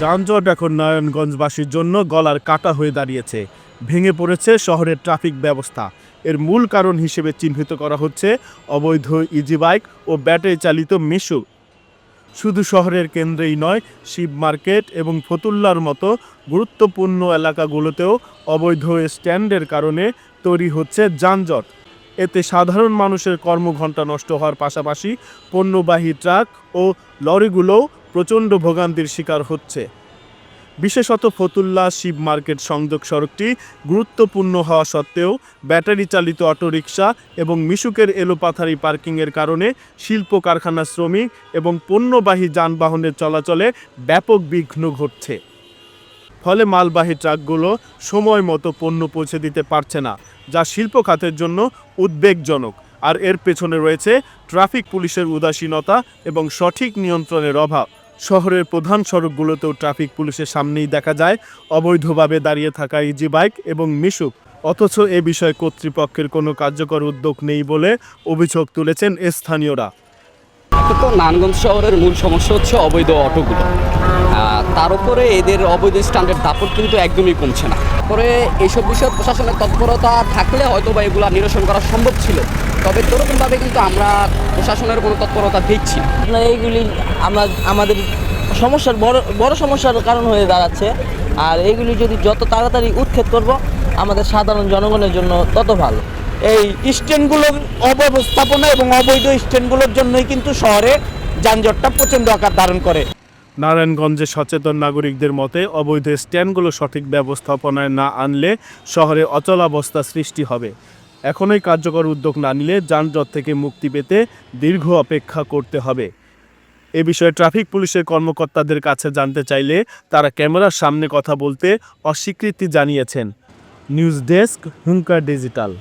যানজট এখন নারায়ণগঞ্জবাসীর জন্য গলার কাটা হয়ে দাঁড়িয়েছে। ভেঙে পড়েছে শহরের ট্রাফিক ব্যবস্থা। এর মূল কারণ হিসেবে চিহ্নিত করা হচ্ছে অবৈধ ইজি বাইক ও ব্যাটারি চালিত মিশু। শুধু শহরের কেন্দ্রেই নয়, শিব মার্কেট এবং ফতুল্লার মতো গুরুত্বপূর্ণ এলাকাগুলোতেও অবৈধ স্ট্যান্ডের কারণে তৈরি হচ্ছে যানজট। এতে সাধারণ মানুষের কর্মঘণ্টা নষ্ট হওয়ার পাশাপাশি পণ্যবাহী ট্রাক ও লরিগুলোও প্রচণ্ড ভোগান্তির শিকার হচ্ছে। বিশেষত ফতুল্লা শিব মার্কেট সংযোগ সড়কটি গুরুত্বপূর্ণ হওয়া সত্ত্বেও ব্যাটারি চালিত অটোরিকশা এবং মিশুকের এলোপাথারি পার্কিংয়ের কারণে শিল্প কারখানা শ্রমিক এবং পণ্যবাহী যানবাহনের চলাচলে ব্যাপক বিঘ্ন ঘটছে। ফলে মালবাহী ট্রাকগুলো সময় মতো পণ্য পৌঁছে দিতে পারছে না, যা শিল্প খাতের জন্য উদ্বেগজনক। আর এর পেছনে রয়েছে ট্রাফিক পুলিশের উদাসীনতা এবং সঠিক নিয়ন্ত্রণের অভাব। শহরের প্রধান সড়কগুলোতেও ট্রাফিক পুলিশের সামনেই দেখা যায় অবৈধভাবে দাঁড়িয়ে থাকা ইজি বাইক এবং মিশুক। অথচ এ বিষয়ে কর্তৃপক্ষের কোনো কার্যকর উদ্যোগ নেই বলে অভিযোগ তুলেছেন স্থানীয়রা। তো নারায়ণগঞ্জ শহরের মূল সমস্যা হচ্ছে অবৈধ অটোগুলো। তার উপরে এদের অবৈধ স্ট্যান্ডার্ড দাপট কিন্তু একদমই কমছে না। পরে এইসব বিষয়ে প্রশাসনের তৎপরতা থাকলে হয়তো বা এগুলো নিরসন করা সম্ভব ছিল। তবে সেরকমভাবে কিন্তু আমরা প্রশাসনের কোনো তৎপরতা দেখছি না। এইগুলি আমরা আমাদের সমস্যার বড় বড় সমস্যার কারণ হয়ে দাঁড়াচ্ছে। আর এইগুলি যদি যত তাড়াতাড়ি উৎক্ষেপ করব আমাদের সাধারণ জনগণের জন্য তত ভালো। এই স্ট্যান্ডগুলোর অব্যবস্থাপনা এবং অবৈধ স্ট্যান্ডগুলোর জন্যই কিন্তু শহরে যানজটটা প্রচণ্ড আকার ধারণ করে। নারায়ণগঞ্জে সচেতন নাগরিকদের মতে অবৈধ স্ট্যান্ডগুলো সঠিক ব্যবস্থাপনায় না আনলে শহরে অচলাবস্থা সৃষ্টি হবে। এখনই কার্যকর উদ্যোগ না নিলে যানজট থেকে মুক্তি পেতে দীর্ঘ অপেক্ষা করতে হবে। এ বিষয়ে ট্রাফিক পুলিশের কর্মকর্তাদের কাছে জানতে চাইলে তারা ক্যামেরার সামনে কথা বলতে অস্বীকৃতি জানিয়েছেন। News desk Hunkar digital.